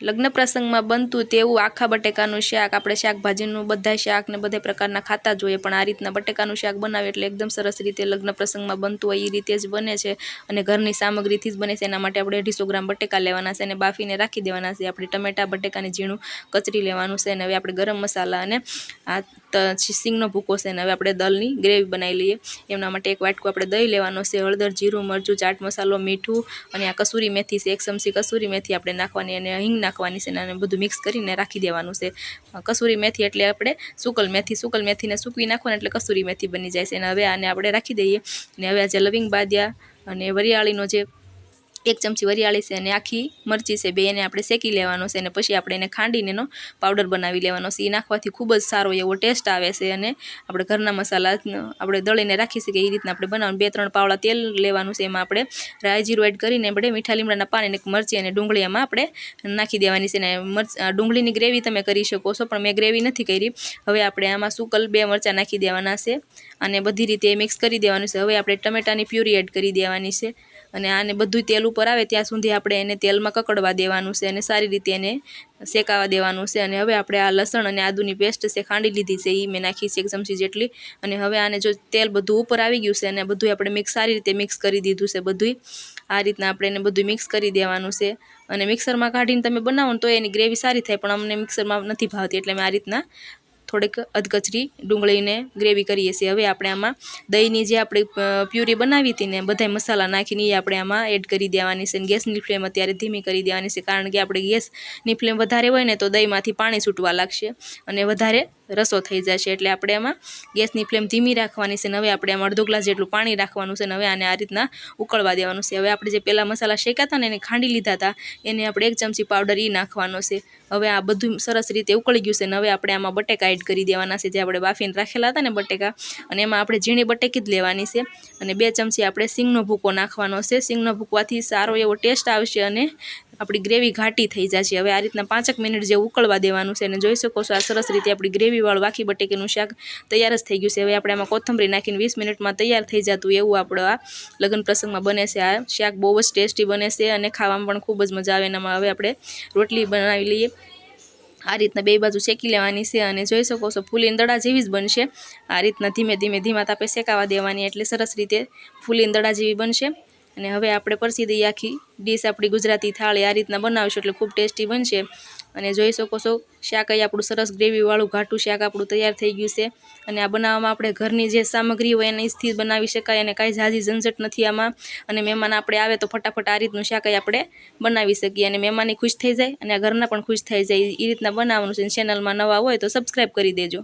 લગ્ન પ્રસંગમાં બનતું તેવું આખા બટેકાનું શાક, આપણે શાકભાજીનું બધા શાક ને બધા પ્રકારના ખાતા જોઈએ, પણ આ રીતના બટેકાનું શાક બનાવે એટલે એકદમ સરસ રીતે લગ્ન પ્રસંગમાં બનતું હોય એ રીતે જ બને છે અને ઘરની સામગ્રીથી જ બને છે. એના માટે આપણે અઢીસો ગ્રામ બટેકા લેવાના છે અને બાફીને રાખી દેવાના છે. આપણે ટમેટા, બટેકાની ઝીણું કચરી લેવાનું છે અને હવે આપણે ગરમ મસાલા અને આ સિંગનો ભૂકો છે અને હવે આપણે દલની ગ્રેવી બનાવી લઈએ. એમના માટે એક વાટકો આપણે દહીં લેવાનો છે, હળદર, જીરું, મરચું, ચાટ મસાલો, મીઠું અને આ કસૂરી મેથી છે. એક ચમચી કસૂરી મેથી આપણે નાખવાની અને હિંગ નાખવાની છે અને બધું મિક્સ કરીને રાખી દેવાનું છે. કસૂરી મેથી એટલે આપણે સુકલ મેથી, સુકલ મેથીને સૂકવી નાખો એટલે કસૂરી મેથી બની જાય છે. અને હવે આને આપણે રાખી દઈએ. અને હવે આ જે લવિંગ બાદિયા અને વરિયાળીનો જે એક ચમચી વરિયાળી છે અને આખી મરચી છે, બે એને આપણે શેકી લેવાનો છે અને પછી આપણે એને ખાંડીને એનો પાવડર બનાવી લેવાનો છે. એ નાખવાથી ખૂબ જ સારો એવો ટેસ્ટ આવે છે અને આપણે ઘરના મસાલા આપણે દળીને રાખી શકીએ એ રીતના આપણે બનાવવાનું. બે ત્રણ પાવડા તેલ લેવાનું છે, એમાં આપણે રાય જીરું એડ કરીને આપણે મીઠા લીમડાના પાન અને મરચી અને ડુંગળી એમાં આપણે નાખી દેવાની છે અને મરચ ડુંગળીની ગ્રેવી તમે કરી શકો છો, પણ મેં ગ્રેવી નથી કરી. હવે આપણે આમાં સુકલ બે મરચાં નાખી દેવાના છે અને બધી રીતે મિક્સ કરી દેવાનું છે. હવે આપણે ટમેટાની પ્યુરી એડ કરી દેવાની છે. અને આને બધું તેલ ઉપર આવે ત્યાં સુધી આપણે એને તેલમાં કકડવા દેવાનું છે અને સારી રીતે એને શેકાવા દેવાનું છે. અને હવે આપણે આ લસણ અને આદુની પેસ્ટ છે ખાંડી લીધી છે એ મેં નાખી છે એક ચમચી જેટલી. અને હવે આને જો તેલ બધું ઉપર આવી ગયું છે અને બધું આપણે મિક્સ સારી રીતે મિક્સ કરી દીધું છે બધું આ રીતના આપણે એને બધું મિક્સ કરી દેવાનું છે. અને મિક્સરમાં કાઢીને તમે બનાવો ને તો એની ગ્રેવી સારી થાય પણ અમને મિક્સરમાં નથી ભાવતી એટલે મેં આ રીતના થોડીક અધકચરી ડુંગળીને ગ્રેવી કરીએ છીએ. હવે આપણે આમાં દહીંની જે આપણે પ્યુરી બનાવી હતી ને, બધાય મસાલા નાખીને એ આપણે આમાં એડ કરી દેવાની છે ગેસની ફ્લેમ અત્યારે ધીમી કરી દેવાની છે. કારણ કે આપણે ગેસની ફ્લેમ વધારે હોય ને તો દહીંમાંથી પાણી છૂટવા લાગશે અને વધારે રસો થઈ જશે એટલે આપણે આમાં ગેસની ફ્લેમ ધીમી રાખવાની છે હવે આપણે આમાં અડધો ગ્લાસ જેટલું પાણી રાખવાનું છે હવે આને આ રીતના ઉકળવા દેવાનું છે. હવે આપણે જે પહેલાં મસાલા શેકાતા ને એને ખાંડી લીધા હતા, એને આપણે એક ચમચી પાવડર એ નાખવાનો છે. હવે આ બધું સરસ રીતે ઉકળી ગયું છે ને હવે આપણે આમાં બટેકા એડ કરી દેવાના છે જે આપણે બાફીને રાખેલા હતા ને બટેકા. અને એમાં આપણે ઝીણી બટેકી જ લેવાની છે અને બે ચમચી આપણે સિંગનો ભૂકો નાખવાનો છે. સિંગનો ભૂકવાથી સારો એવો ટેસ્ટ આવશે અને આપણી ગ્રેવી ઘાટી થઈ જશે. હવે આ રીતના પાંચેક મિનિટ જે ઉકળવા દેવાનું છે અને જોઈ શકો છો. આ સરસ રીતે આપણી ગ્રેવીવાળું વાખી બટેકીનું શાક તૈયાર જ થઈ ગયું છે. હવે આપણે આમાં કોથમરી નાખીને વીસ મિનિટમાં તૈયાર થઈ જતું એવું આપણે આ લગ્ન પ્રસંગમાં બને છે. આ શાક બહુ જ ટેસ્ટી બને છે અને ખાવામાં પણ ખૂબ જ મજા આવે એનામાં હવે આપણે રોટલી બનાવી લઈએ. આ રીતના બે બાજુ શેકી લેવાની છે અને જોઈ શકો છો ફૂલીને દડા જેવી જ બનશે. આ રીતના ધીમે ધીમે ધીમા તાપે શેકાવા દેવાની એટલે સરસ રીતે ફૂલીને દડા જેવી બનશે. અને હવે આપણે પરસી દઈએ આખી ડીશ આપણી ગુજરાતી થાળી આ રીતના બનાવીશું એટલે ખૂબ ટેસ્ટી બનશે. અને જોઈ શકો છો, શાક અહીં આપણું સરસ ગ્રેવીવાળું ઘાટું શાક આપણું તૈયાર થઈ ગયું છે. અને આ બનાવવામાં આપણે ઘરની જે સામગ્રી હોય એને સ્થિર બનાવી શકાય અને કાંઈ ઝાઝી ઝંઝટ નથી આમાં. અને મહેમાન આપણે આવે તો ફટાફટ આ રીતનું શાક આપણે બનાવી શકીએ. અને મહેમાની ખુશ થઈ જાય અને આ ઘરના પણ ખુશ થઈ જાય. એ રીતના બનાવવાનું છે. ચેનલમાં નવા હોય તો સબસ્ક્રાઈબ કરી દેજો.